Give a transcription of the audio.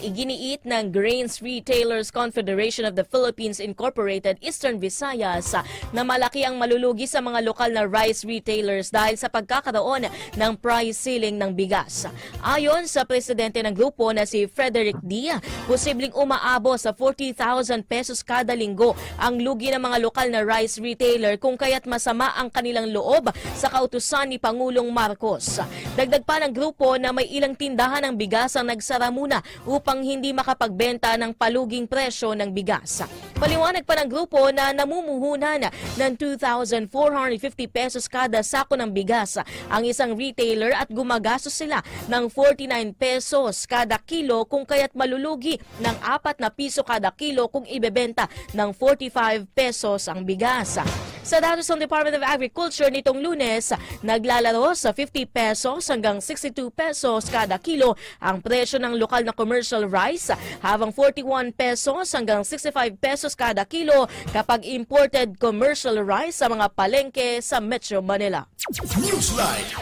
iginiit ng Grains Retailers Confederation of the Philippines Incorporated Eastern Visayas na malaki ang malulugi sa mga lokal na rice retailers dahil sa pagkakaroon ng price ceiling ng bigas. Ayon sa presidente ng grupo na si Frederick D, posibleng umaabo sa 40,000 pesos kada linggo ang lugi ng mga lokal na rice retailer kung kaya't masama ang kanilang loob sa kautusan ni Pangulong Marcos. Dagdag pa ng grupo na may ilang tindahan ng bigas ang nagsara muna upang hindi makapagbenta ng paluging presyo ng bigas. Paliwanag pa ng grupo na namumuhunan ng 2,450 pesos kada sako ng bigas ang isang retailer at gumagastos sila ng 49 pesos kada kilo kung kaya't malulugi ng 4 na piso kada kilo kung ibebenta ng 45 pesos ang bigas. Sa datos ng Department of Agriculture nitong lunes, naglalaro sa 50 pesos hanggang 62 pesos kada kilo ang presyo ng lokal na commercial rice, habang 41 pesos hanggang 65 pesos kada kilo kapag imported commercial rice sa mga palengke sa Metro Manila. Newsline.